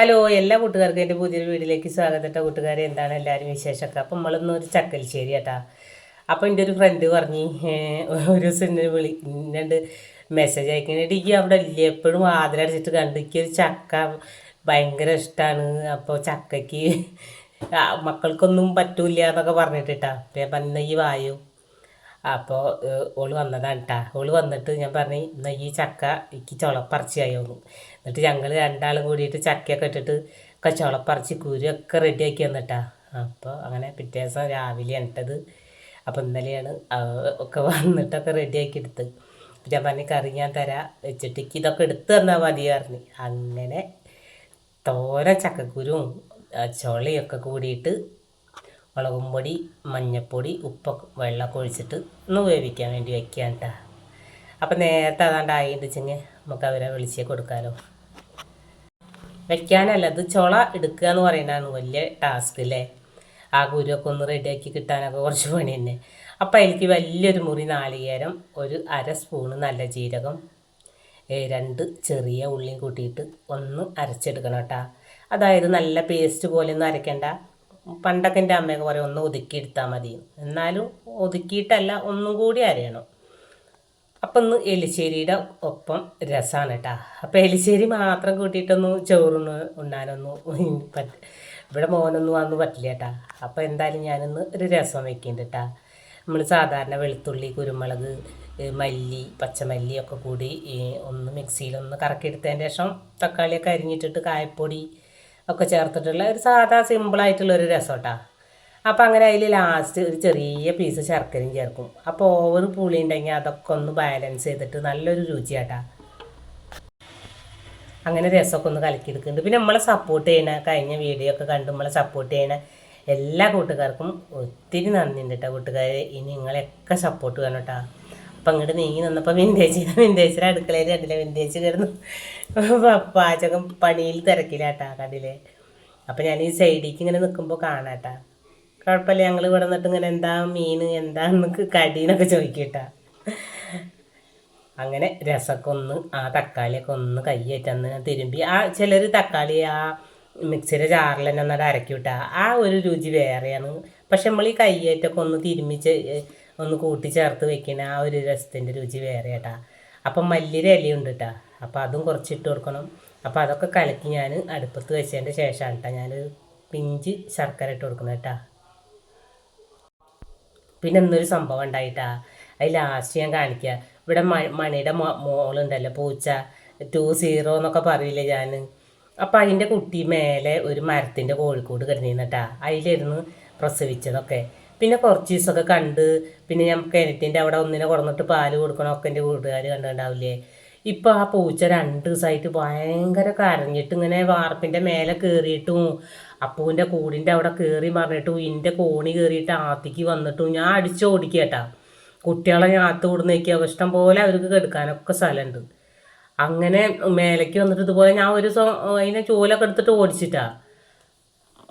Hello എല്ലാ കൂട്ടുകാർക്കും എന്റെ പുതിയൊരു വീട്ടിലേക്ക് സ്വാഗതം കേട്ടോ. കൂട്ടുകാരെ എന്താണ് എല്ലാവരും വിശേഷമൊക്കെ? അപ്പം നമ്മളൊന്ന് ഒരു ചക്കൽശ്ശേരി കേട്ടാ. അപ്പം എന്റെ ഒരു ഫ്രണ്ട് പറഞ്ഞ് ഒരു ദിവസം വിളി രണ്ട് മെസ്സേജ് അയക്കുന്നുണ്ട് ഈ അവിടെ ഇല്ലേ? എപ്പോഴും ആദരടിച്ചിട്ട് കണ്ടു എനിക്ക് ഒരു ചക്ക ഭയങ്കര ഇഷ്ടമാണ് അപ്പോൾ ചക്കയ്ക്ക് മക്കൾക്കൊന്നും പറ്റൂല എന്നൊക്കെ പറഞ്ഞിട്ടിട്ടാ അപ്പം ഈ വായു അപ്പോൾ ഓൾ വന്നതാണ് കേട്ടോ ഓൾ വന്നിട്ട് ഞാൻ പറഞ്ഞു എന്നാൽ ഈ ചക്ക എനിക്ക് ചുളപ്പറിച്ചായോന്നു എന്നിട്ട് ഞങ്ങൾ രണ്ടാളും കൂടിയിട്ട് ചക്കയൊക്കെ ഇട്ടിട്ട് ഒക്കെ ചുളപ്പറിച്ച് കുരുവൊക്കെ റെഡിയാക്കി വന്നിട്ടാ അപ്പോൾ അങ്ങനെ പിറ്റേ ദിവസം രാവിലെ ഇട്ടത് അപ്പോൾ ഇന്നലെയാണ് ഒക്കെ വന്നിട്ടൊക്കെ റെഡിയാക്കി എടുത്ത്. ഞാൻ പറഞ്ഞു കറി ഞാൻ തരാം. വെച്ചിട്ട് ഇതൊക്കെ എടുത്ത് തന്നാൽ മതി പറഞ്ഞു. അങ്ങനെ തോര ചക്കക്കുരും ചുളയൊക്കെ കൂടിയിട്ട് മുളകും പൊടി മഞ്ഞൾപ്പൊടി ഉപ്പൊക്കെ വെള്ളമൊക്കെ ഒഴിച്ചിട്ട് ഒന്ന് വേവിക്കാൻ വേണ്ടി വെക്കാൻ കേട്ടോ അപ്പം നേരത്തെ അതാണ്ട് ആയിണ്ടെച്ചെങ്കിൽ നമുക്ക് അവരെ വിളിച്ചേ കൊടുക്കാമല്ലോ വെക്കാനല്ല ഇത് ചുള എടുക്കുക എന്ന് പറയുന്നതാണ് വലിയ ടാസ്ക് അല്ലേ ആ കുരുവൊക്കെ ഒന്ന് റെഡിയാക്കി കിട്ടാനൊക്കെ കുറച്ച് പണി തന്നെ. അപ്പം അതിലേക്ക് വലിയൊരു മുറി നാളികേരം ഒരു അര സ്പൂണ് നല്ല ജീരകം രണ്ട് ചെറിയ ഉള്ളിയും കൂട്ടിയിട്ട് ഒന്ന് അരച്ചെടുക്കണം കേട്ടോ അതായത് നല്ല പേസ്റ്റ് പോലെ ഒന്നും അരയ്ക്കണ്ട പണ്ടൊക്കെ എന്റെ അമ്മയൊക്കെ പറയും ഒന്ന് ഒതുക്കി എടുത്താൽ മതി. എന്നാലും ഒതുക്കിയിട്ടല്ല ഒന്നും കൂടി അരയണം. അപ്പം ഒന്ന് എലിശ്ശേരിയുടെ ഒപ്പം രസമാണ് കേട്ടോ അപ്പം എലിശ്ശേരി മാത്രം കൂട്ടിയിട്ടൊന്നും ചോറുന്ന് ഉണ്ണാനൊന്നും പറ്റ ഇവിടെ മോനൊന്നും അന്ന് പറ്റില്ല കേട്ടാ അപ്പം എന്തായാലും ഞാനൊന്ന് ഒരു രസം വെക്കുന്നുണ്ട് കേട്ടാ നമ്മൾ സാധാരണ വെളുത്തുള്ളി കുരുമുളക് മല്ലി പച്ചമല്ലി ഒക്കെ കൂടി ഒന്ന് മിക്സിയിലൊന്ന് കറക്കിയെടുത്തതിന് ശേഷം തക്കാളിയൊക്കെ അരിഞ്ഞിട്ടിട്ട് കായപ്പൊടി ഒക്കെ ചേർത്തിട്ടുള്ള ഒരു സാധാ സിമ്പിളായിട്ടുള്ള ഒരു രസം അപ്പോൾ അപ്പം അങ്ങനെ അതിൽ ലാസ്റ്റ് ഒരു ചെറിയ പീസ് ശർക്കരയും ചേർക്കും. അപ്പോൾ ഓവർ പുളി ഉണ്ടെങ്കിൽ അതൊക്കെ ഒന്ന് ബാലൻസ് ചെയ്തിട്ട് നല്ലൊരു രുചിയാട്ടാ. അങ്ങനെ രസമൊക്കെ ഒന്ന് കലക്കിയെടുക്കുന്നുണ്ട്. പിന്നെ നമ്മളെ സപ്പോർട്ട് ചെയ്യണ കഴിഞ്ഞ വീഡിയോ ഒക്കെ കണ്ട് നമ്മളെ സപ്പോർട്ട് ചെയ്യണ എല്ലാ കൂട്ടുകാർക്കും ഒത്തിരി നന്ദിയുണ്ട് കേട്ടോ കൂട്ടുകാരെ. ഇനി നിങ്ങളെയൊക്കെ സപ്പോർട്ട് വേണം കേട്ടോ അപ്പം അങ്ങോട്ട് നീങ്ങി നിന്നപ്പോൾ വിന്റേജ് വിന്റേജിന്റെ അടുക്കളയിൽ കണ്ടില്ലേ? വിന്റേജ് കിടന്നു. പാചകം പണിയിൽ തിരക്കിലാട്ടാ കണ്ടില്ലേ? അപ്പം ഞാൻ ഈ സൈഡിലേക്ക് ഇങ്ങനെ നിൽക്കുമ്പോൾ കാണാട്ടാ. കുഴപ്പമില്ല ഞങ്ങൾ ഇവിടെ നിന്നിട്ട് ഇങ്ങനെ എന്താ മീൻ എന്താ നമുക്ക് കടീന്നൊക്കെ ചോദിക്കട്ടാ. അങ്ങനെ രസമൊക്കെ ഒന്ന് ആ തക്കാളിയൊക്കെ ഒന്ന് കയ്യേറ്റന്ന് തിരുമ്പി. ആ ചിലർ തക്കാളി ആ മിക്സിയുടെ ജാറിൽ തന്നെ ഒന്നട അരക്കി വിട്ടാ ആ ഒരു രുചി വേറെയാണ്. പക്ഷെ നമ്മൾ ഈ കയ്യേറ്റൊക്കെ ഒന്ന് തിരുമ്മിച്ച് ഒന്ന് കൂട്ടി ചേർത്ത് വെക്കണ. ആ ഒരു രസത്തിന്റെ രുചി വേറെ കേട്ടാ അപ്പം മല്ലിയുടെ ഇലയുണ്ട് കേട്ടാ അപ്പം അതും കുറച്ചിട്ട് കൊടുക്കണം. അപ്പം അതൊക്കെ കലക്കി ഞാൻ അടുപ്പത്ത് വെച്ചതിന്റെ ശേഷമാണ് കേട്ടോ ഞാൻ പിഞ്ച് ശർക്കര ഇട്ട് കൊടുക്കുന്നത് കേട്ടാ പിന്നെ ഇന്നൊരു സംഭവം ഉണ്ടായിട്ടാ അത് ലാസ്റ്റ് ഞാൻ കാണിക്കുക ഇവിടെ മ മണിയുടെ മോളുണ്ടല്ലോ പൂച്ച. ടു സീറോ എന്നൊക്കെ പറയില്ലേ ഞാൻ അപ്പം അതിന്റെ കുട്ടി മേലെ ഒരു മരത്തിന്റെ കോഴിക്കോട് കിടന്നിരുന്നിട്ടാ അതിലിരുന്ന് പ്രസവിച്ചതൊക്കെ. പിന്നെ കുറച്ച് ദിവസമൊക്കെ കണ്ട് പിന്നെ ഞാൻ കിണറ്റിന്റെ അവിടെ ഒന്നിനെ കുറന്നിട്ട് പാൽ കൊടുക്കണം. ഒക്കെ എന്റെ കൂട്ടുകാർ കണ്ടിട്ടുണ്ടാവില്ലേ? ഇപ്പം ആ പൂച്ച രണ്ട് ദിവസമായിട്ട് ഭയങ്കര കരഞ്ഞിട്ട് ഇങ്ങനെ വാർപ്പിന്റെ മേലെ കയറിയിട്ടും അപ്പൂവിന്റെ കൂടിന്റെ അവിടെ കയറി മറിഞ്ഞിട്ടും ഇന്റെ കോണി കയറിയിട്ട് ആത്തിക്ക് വന്നിട്ടും ഞാൻ അടിച്ചോടിക്കേട്ടാ കുട്ടികളെ ഞാൻ ആത്ത് കൊടുന്നേക്കുക ഇഷ്ടം പോലെ അവർക്ക് കെടുക്കാനൊക്കെ സ്ഥലമുണ്ട്. അങ്ങനെ മേലേക്ക് വന്നിട്ട് ഇതുപോലെ ഞാൻ ഒരു അതിനെ ചോലൊക്കെ എടുത്തിട്ട് ഓടിച്ചിട്ടാ.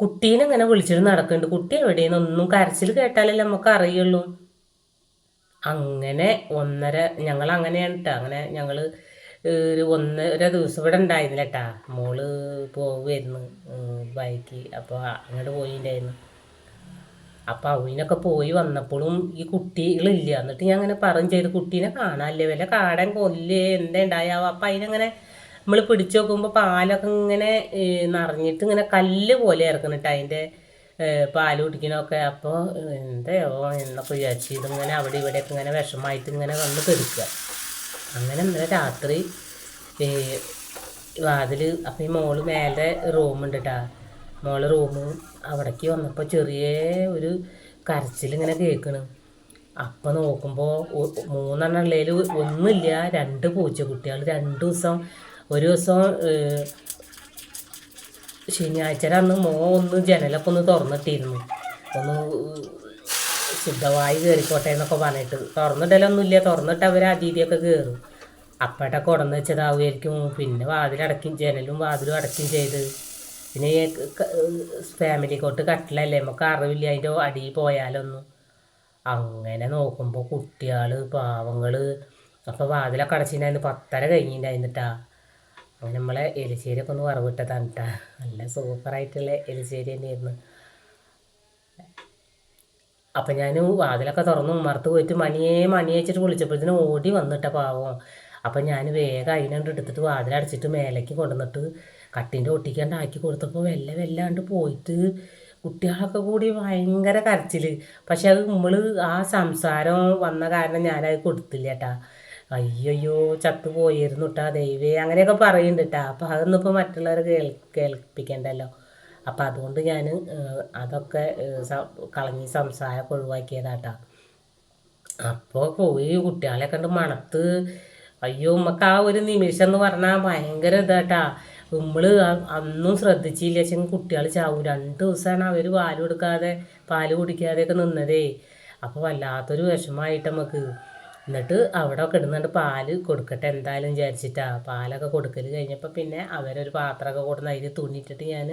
കുട്ടീനെ ഇങ്ങനെ വിളിച്ചിട്ട് നടക്കുന്നുണ്ട് കുട്ടി എവിടെയെന്നൊന്നും കരച്ചിൽ കേട്ടാലല്ലേ നമുക്ക് അറിയുള്ളൂ. അങ്ങനെ ഒന്നര ഞങ്ങൾ അങ്ങനെയാണ് കേട്ടോ അങ്ങനെ ഞങ്ങൾ ഒരു ഒന്നര ദിവസം ഇവിടെ ഉണ്ടായിരുന്നില്ല കേട്ടാ മോൾ പോവുമായിരുന്നു ബൈക്ക്. അപ്പോൾ അങ്ങോട്ട് പോയിണ്ടായിരുന്നു. അപ്പോൾ അവനൊക്കെ പോയി വന്നപ്പോഴും ഈ കുട്ടികളില്ല. എന്നിട്ട് ഞാൻ അങ്ങനെ പറഞ്ഞു ചെയ്ത്. കുട്ടീനെ കാണാനല്ലേ? വല്ല കാടൻ കൊല്ലേ? എന്താ ഉണ്ടായാവോ അപ്പം അതിനങ്ങനെ നമ്മൾ പിടിച്ചു നോക്കുമ്പോൾ പാലൊക്കെ ഇങ്ങനെ നിറഞ്ഞിട്ട് ഇങ്ങനെ കല്ല് പോലെ ഇറക്കുന്നിട്ട് അതിന്റെ പാൽ കുടിക്കണമൊക്കെ അപ്പോൾ എന്തയോ എന്നൊക്കെ വിചാരിച്ചു ഇതിങ്ങനെ അവിടെ ഇവിടെയൊക്കെ ഇങ്ങനെ വിഷമായിട്ട് ഇങ്ങനെ വന്ന് കെടുക്കുക. അങ്ങനെ ഇന്നലെ രാത്രി വാതിൽ അപ്പം ഈ മോൾ മേലെ റൂമുണ്ട് കേട്ടാ മോൾ റൂമ് അവിടേക്ക് വന്നപ്പോൾ ചെറിയ ഒരു കരച്ചിലിങ്ങനെ കേൾക്കണ്. അപ്പം നോക്കുമ്പോൾ മൂന്നെണ്ണം ഉള്ളതിൽ ഒന്നുമില്ല രണ്ട് പൂച്ചക്കുട്ടികൾ രണ്ട് ദിവസം ഒരു ദിവസം ശനിയാഴ്ച അന്ന് മോ ഒന്ന് ജനലൊക്കെ ഒന്ന് തുറന്നിട്ടിരുന്നു. ഒന്ന് ശുദ്ധവായു കയറിക്കോട്ടെ എന്നൊക്കെ പറഞ്ഞിട്ട്. തുറന്നിടലൊന്നുമില്ല. തുറന്നിട്ട് അവർ അതിഥിയൊക്കെ കയറും അപ്പോഴൊക്കെ കൊടന്ന് വെച്ചതാവുമായിരിക്കും. പിന്നെ വാതിലടക്കും ജനലും വാതിലും അടക്കും ചെയ്ത്. പിന്നെ ഫാമിലി കോട്ട് കട്ടിലല്ലേ? നമുക്ക് അറിവില്ല അതിന്റെ അടിയിൽ പോയാലൊന്നും. അങ്ങനെ നോക്കുമ്പോൾ കുട്ടികൾ പാവങ്ങൾ അപ്പോൾ വാതിലൊക്കെ അടച്ചിട്ടുണ്ടായിരുന്നു. പത്തര കഴിഞ്ഞിട്ടുണ്ടായിരുന്നിട്ടാ. അങ്ങനെ നമ്മളെ എലിശ്ശേരിയൊക്കെ ഒന്ന് വറവിട്ടതാണ് കേട്ടോ. നല്ല സൂപ്പറായിട്ടുള്ള എലിശ്ശേരി തന്നെയായിരുന്നു. അപ്പം ഞാൻ വാതിലൊക്കെ തുറന്നു ഉമ്മർത്ത് പോയിട്ട് മണിയേ മണി വെച്ചിട്ട് വിളിച്ചപ്പോഴത്തേനും ഓടി വന്നിട്ട പാവം. അപ്പം ഞാൻ വേഗം അതിനണ്ട് എടുത്തിട്ട് വാതിലടച്ചിട്ട് മേലേക്ക് കൊണ്ടുവന്നിട്ട് കട്ടിന്റെ ഒട്ടിക്കാണ്ട് ആക്കി കൊടുത്തപ്പോൾ വെല്ല വെല്ലാണ്ട് പോയിട്ട് കുട്ടികളൊക്കെ കൂടി ഭയങ്കര കരച്ചിൽ പക്ഷെ അത് നമ്മൾ ആ സംസാരം വന്ന കാരണം ഞാനത് കൊടുത്തില്ല കേട്ടാ. അയ്യോ ചത്തു പോയിരുന്നു കേട്ടാ ദൈവേ. അങ്ങനെയൊക്കെ പറയുന്നുണ്ട് കേട്ടാ അപ്പം അതൊന്നും ഇപ്പോൾ മറ്റുള്ളവർ കേൾ കേൾപ്പിക്കണ്ടല്ലോ. അപ്പം അതുകൊണ്ട് ഞാൻ അതൊക്കെ കളഞ്ഞ് സംസാരമൊക്കെ ഒഴിവാക്കിയതാട്ടാ അപ്പോൾ പോയി കുട്ടികളെ കണ്ട് മണത്ത്. അയ്യോ ഉമ്മക്ക് ആ ഒരു നിമിഷം എന്ന് പറഞ്ഞാൽ ഭയങ്കര ഇതാട്ടാ നമ്മൾ അന്നും ശ്രദ്ധിച്ചില്ല. വെച്ചാൽ കുട്ടികൾ ചാവും. രണ്ട് ദിവസമാണ് അവർ പാൽ കൊടുക്കാതെ പാൽ കുടിക്കാതെയൊക്കെ നിന്നതേ. അപ്പോൾ വല്ലാത്തൊരു വിഷമമായിട്ട് നമുക്ക് എന്നിട്ട് അവിടെ ഒക്കെ ഇടുന്നുണ്ട് പാൽ കൊടുക്കട്ടെ എന്തായാലും വിചാരിച്ചിട്ടാ. പാലൊക്കെ കൊടുക്കൽ കഴിഞ്ഞപ്പോൾ പിന്നെ അവരൊരു പാത്രമൊക്കെ കൊടുന്ന് അതിൽ തുണിയിട്ടിട്ട് ഞാൻ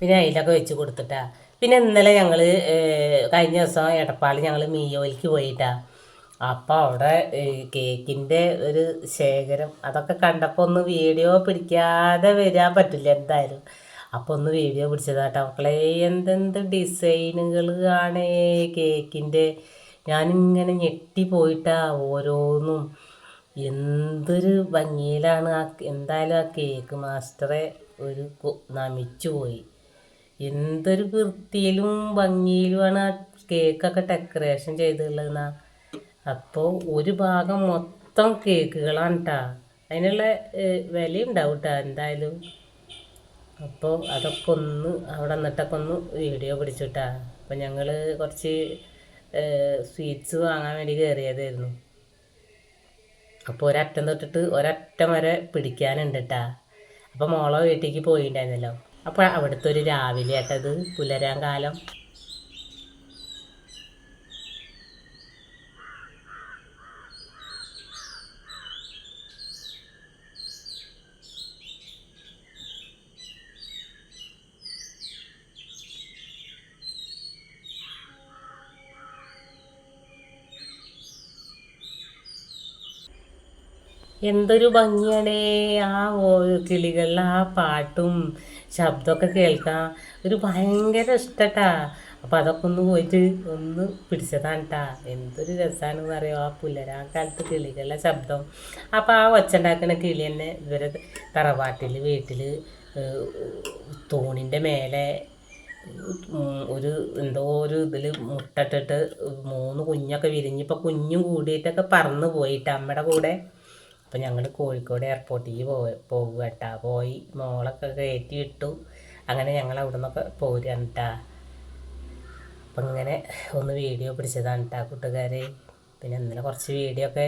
പിന്നെ അതിലൊക്കെ വെച്ച് കൊടുത്തിട്ടാ. പിന്നെ ഇന്നലെ ഞങ്ങൾ കഴിഞ്ഞ ദിവസം എടപ്പാളിൽ ഞങ്ങൾ മീയോയിലേക്ക് പോയിട്ടാ. അപ്പോൾ അവിടെ കേക്കിന്റെ ഒരു ശേഖരം അതൊക്കെ കണ്ടപ്പോൾ ഒന്ന് വീഡിയോ പിടിക്കാതെ വരാൻ പറ്റില്ല എന്തായാലും. അപ്പോൾ ഒന്ന് വീഡിയോ പിടിച്ചതാട്ടോ മക്കളെ എന്തെന്ത് ഡിസൈനുകൾ ആണ് കേക്കിന്റെ ഞാനിങ്ങനെ ഞെട്ടിപ്പോയിട്ടാ ഓരോന്നും. എന്തൊരു ഭംഗിയിലാണ് ആ എന്തായാലും ആ കേക്ക് മാസ്റ്ററെ ഒരു നമിച്ചു പോയി. എന്തൊരു വൃത്തിയിലും ഭംഗിയിലുമാണ് ആ കേക്കൊക്കെ ഡെക്കറേഷൻ ചെയ്തിട്ടുള്ളതെന്നാ അപ്പോൾ ഒരു ഭാഗം മൊത്തം കേക്കുകളാണ് കേട്ടാ അതിനുള്ള വിലയുണ്ടാവും കേട്ടോ എന്തായാലും. അപ്പോൾ അതൊക്കെ ഒന്ന് അവിടെ നിന്നിട്ടൊക്കെ ഒന്ന് വീഡിയോ പിടിച്ചിട്ടാ. അപ്പം ഞങ്ങൾ കുറച്ച് സ്വീറ്റ്സ് വാങ്ങാൻ വേണ്ടി കയറിയതായിരുന്നു അപ്പോൾ ഒരറ്റം തൊട്ടിട്ട് ഒരറ്റം വരെ പിടിക്കാനുണ്ട് കേട്ടാ അപ്പോൾ മോളെ വീട്ടിലേക്ക് പോയിട്ടുണ്ടായിരുന്നല്ലോ അപ്പോൾ അവിടുത്തെ ഒരു രാവിലെ ആട്ടത് പുലരാൻ കാലം എന്തൊരു ഭംഗിയാണേ. ആ കിളികളിലെ ആ പാട്ടും ശബ്ദമൊക്കെ കേൾക്കാം. ഒരു ഭയങ്കര ഇഷ്ടട്ടാ. അപ്പം അതൊക്കെ ഒന്ന് പോയിട്ട് ഒന്ന് പിടിച്ചതാണ് കേട്ടാ എന്തൊരു രസമാണെന്ന് പറയുമോ ആ പുലരാ കാലത്ത് കിളികളുടെ ശബ്ദം. അപ്പം ആ ഒച്ചുണ്ടാക്കുന്ന കിളി തന്നെ ഇവരെ തറവാട്ടിൽ വീട്ടിൽ തൂണിന്റെ മേലെ ഒരു എന്തോ ഒരു ഇതിൽ മുട്ടിട്ടിട്ട് മൂന്ന് കുഞ്ഞൊക്കെ വിരിഞ്ഞിപ്പോൾ കുഞ്ഞും കൂടിയിട്ടൊക്കെ പറന്ന് പോയിട്ട് അമ്മയുടെ കൂടെ അപ്പം ഞങ്ങൾ കോഴിക്കോട് എയർപോർട്ടിൽ പോയി പോകുക കേട്ടാ പോയി മോളൊക്കെ കയറ്റി ഇട്ടു അങ്ങനെ ഞങ്ങൾ അവിടെ നിന്നൊക്കെ പോരുകയാണ് കേട്ടാ അപ്പം ഇങ്ങനെ ഒന്ന് വീഡിയോ പിടിച്ചതാണ് കേട്ടാ കൂട്ടുകാരെ. പിന്നെ ഇന്നലെ കുറച്ച് വീഡിയോ ഒക്കെ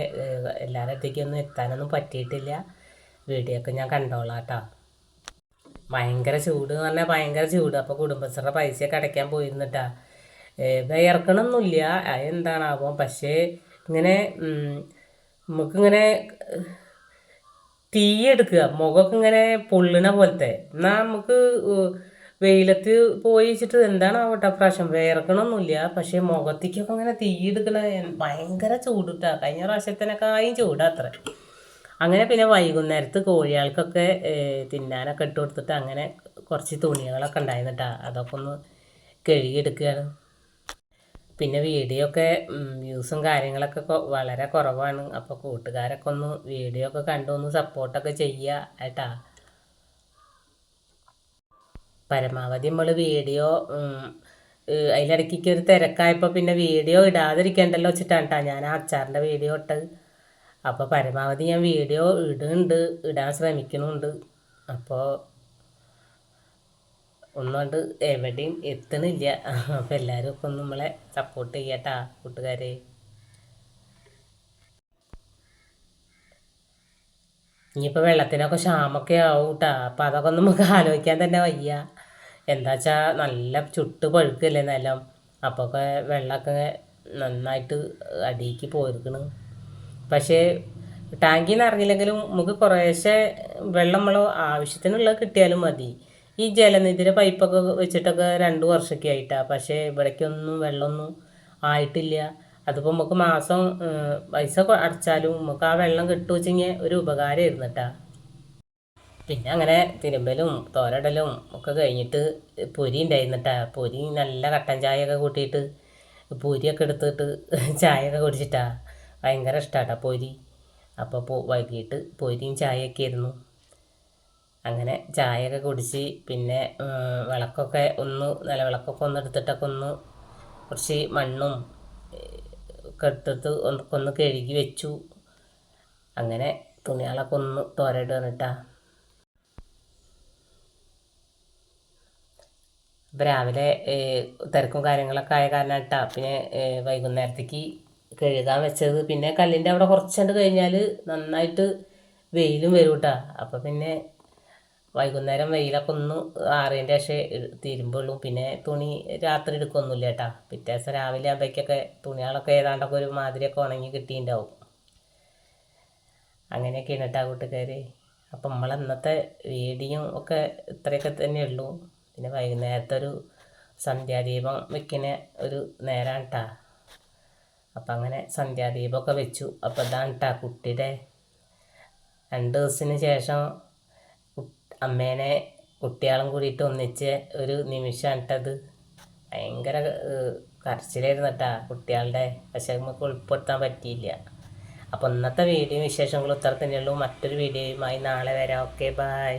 എല്ലാവരുടെ ഒന്നും എത്താനൊന്നും പറ്റിയിട്ടില്ല. വീഡിയോ ഒക്കെ ഞാൻ കണ്ടോളാം കേട്ടോ ഭയങ്കര ചൂട് എന്ന് പറഞ്ഞാൽ ഭയങ്കര ചൂട്. അപ്പോൾ കുടുംബശ്രീയുടെ പൈസയൊക്കെ അടയ്ക്കാൻ പോയിരുന്നിട്ടാ. വിയർക്കണമൊന്നുമില്ല അതെന്താണാവോ. പക്ഷേ ഇങ്ങനെ നമുക്കിങ്ങനെ തീയെടുക്കുക. മുഖമൊക്കെ ഇങ്ങനെ പൊള്ളുന്ന പോലത്തെ. എന്നാൽ നമുക്ക് വെയിലത്ത് പോയി വെച്ചിട്ട് എന്താണ് ആവട്ടെ പ്രാവശ്യം? വേർക്കണമൊന്നുമില്ല പക്ഷേ മുഖത്തേക്കൊക്കെ ഇങ്ങനെ തീയെടുക്കണ ഭയങ്കര ചൂടിട്ടാ. കഴിഞ്ഞ പ്രാവശ്യത്തിനൊക്കെയും ചൂടാത്ര അങ്ങനെ പിന്നെ വൈകുന്നേരത്ത് കോഴികൾക്കൊക്കെ തിന്നാനൊക്കെ ഇട്ട് കൊടുത്തിട്ട് അങ്ങനെ കുറച്ച് തുണികളൊക്കെ ഉണ്ടായിരുന്നിട്ടാ. അതൊക്കെ ഒന്ന് കഴുകിയെടുക്കുകയാണ്. പിന്നെ വീഡിയോ ഒക്കെ വ്യൂസും കാര്യങ്ങളൊക്കെ വളരെ കുറവാണ്. അപ്പോൾ കൂട്ടുകാരൊക്കെ ഒന്ന് വീഡിയോ ഒക്കെ കണ്ടു ഒന്ന് സപ്പോർട്ടൊക്കെ ചെയ്യുക ഏട്ടാ. പരമാവധി നമ്മൾ വീഡിയോ അതിലിടയ്ക്ക് ഒരു തിരക്കായപ്പോൾ പിന്നെ വീഡിയോ ഇടാതിരിക്കണ്ടല്ലോ വെച്ചിട്ടാണ് കേട്ടോ ഞാൻ ആ അച്ചാറിന്റെ വീഡിയോ ഇട്ടത്. അപ്പോൾ പരമാവധി ഞാൻ വീഡിയോ ഇടുന്നുണ്ട് ഇടാൻ ശ്രമിക്കുന്നുണ്ട് അപ്പോൾ ഒന്നുകൊണ്ട് എവിടെയും എത്തണില്ല അപ്പോൾ എല്ലാവരും ഒക്കെ ഒന്ന് നമ്മളെ സപ്പോർട്ട് ചെയ്യട്ടാ കൂട്ടുകാരെ. ഇനിയിപ്പോൾ വെള്ളത്തിനൊക്കെ ക്ഷാമൊക്കെ ആവും കേട്ടാ അപ്പം അതൊക്കെ നമുക്ക് ആലോചിക്കാൻ തന്നെ വയ്യ. എന്താ വെച്ചാൽ നല്ല ചുട്ട് പഴുക്കല്ലേ നിലം. അപ്പോൾ ഒക്കെ വെള്ളമൊക്കെ നന്നായിട്ട് അടിയിക്ക് പോയിരിക്കണ്. പക്ഷേ ടാങ്കിൽ നിന്ന് ഇറങ്ങില്ലെങ്കിലും നമുക്ക് കുറേശ്ശെ വെള്ളം നമ്മൾ ആവശ്യത്തിനുള്ളത് കിട്ടിയാലും മതി. ഈ ജലനിധിയുടെ പൈപ്പൊക്കെ വെച്ചിട്ടൊക്കെ രണ്ട് വർഷമൊക്കെ ആയിട്ടാ പക്ഷേ ഇവിടേക്കൊന്നും വെള്ളമൊന്നും ആയിട്ടില്ല. അതിപ്പോൾ നമുക്ക് മാസം പൈസ അടച്ചാലും നമുക്ക് ആ വെള്ളം കിട്ടുവെച്ചെങ്കിൽ ഒരു ഉപകാരമായിരുന്നു കേട്ടാ പിന്നെ അങ്ങനെ തിരുമ്പലും തോരടലും ഒക്കെ കഴിഞ്ഞിട്ട് പൊരി ഉണ്ടായിരുന്നിട്ടാ. പൊരി നല്ല കട്ടൻ ചായയൊക്കെ കൂട്ടിയിട്ട് പൊരിയൊക്കെ എടുത്തിട്ട് ചായയൊക്കെ കുടിച്ചിട്ടാ. ഭയങ്കര ഇഷ്ടമാട്ടാ പൊരി. അപ്പോൾ വൈകിട്ട് പൊരിയും ചായയൊക്കെ ആയിരുന്നു. അങ്ങനെ ചായയൊക്കെ കുടിച്ച് പിന്നെ വിളക്കൊക്കെ ഒന്ന് നിലവിളക്കൊക്കെ ഒന്ന് എടുത്തിട്ടൊക്കെ ഒന്ന് കുറച്ച് മണ്ണും ഒക്കെ എടുത്തിട്ട് ഒന്ന് കഴുകി വെച്ചു. അങ്ങനെ തുണികളൊക്കെ ഒന്ന് തോരയിട്ട് വന്നിട്ടാ. അപ്പോൾ രാവിലെ തിരക്കും കാര്യങ്ങളൊക്കെ ആയ കാരണം കേട്ടാ പിന്നെ വൈകുന്നേരത്തേക്ക് കഴുകാൻ വെച്ചത്. പിന്നെ കല്ലിന്റെ അവിടെ കുറച്ചുകൊണ്ട് കഴിഞ്ഞാൽ നന്നായിട്ട് വെയിലും വരും കേട്ടാ അപ്പം പിന്നെ വൈകുന്നേരം വെയിലൊക്കെ ഒന്ന് ആറിയതിന്റെ ശേഷം തിരുമ്പുള്ളൂ. പിന്നെ തുണി രാത്രി എടുക്കൊന്നുമില്ല കേട്ടാ. പിറ്റേ ദിവസം രാവിലെ ആകുമ്പോഴേക്കൊക്കെ തുണികളൊക്കെ ഏതാണ്ടൊക്കെ ഒരു മാതിരിയൊക്കെ ഉണങ്ങി കിട്ടിയിട്ടുണ്ടാവും. അങ്ങനെയൊക്കെയാണ് കേട്ടോ കൂട്ടുകാർ അപ്പം നമ്മൾ ഇന്നത്തെ വീഡിയോ ഒക്കെ ഇത്രയൊക്കെ തന്നെ ഉള്ളൂ. പിന്നെ വൈകുന്നേരത്തെ ഒരു സന്ധ്യാദീപം വെക്കുന്ന ഒരു നേരമാണ് കേട്ടാ. അപ്പം അങ്ങനെ സന്ധ്യാദീപമൊക്കെ വെച്ചു. അപ്പോൾ ഇതാണ് കേട്ടാ കുട്ടിയുടെ രണ്ട് ദിവസത്തിന് ശേഷം അമ്മേനെ കുട്ടികളും കൂടിയിട്ട് ഒന്നിച്ച് ഒരു നിമിഷമാണ് കേട്ടത് ഭയങ്കര കരച്ചിലായിരുന്നു കേട്ടാ കുട്ടികളുടെ പക്ഷെ നമുക്ക് ഉൾപ്പെടുത്താൻ പറ്റിയില്ല. അപ്പോൾ ഇന്നത്തെ വീഡിയോ വിശേഷങ്ങൾ ഇത്ര തന്നെയുള്ളൂ മറ്റൊരു വീഡിയോയുമായി നാളെ വരാം. Okay bye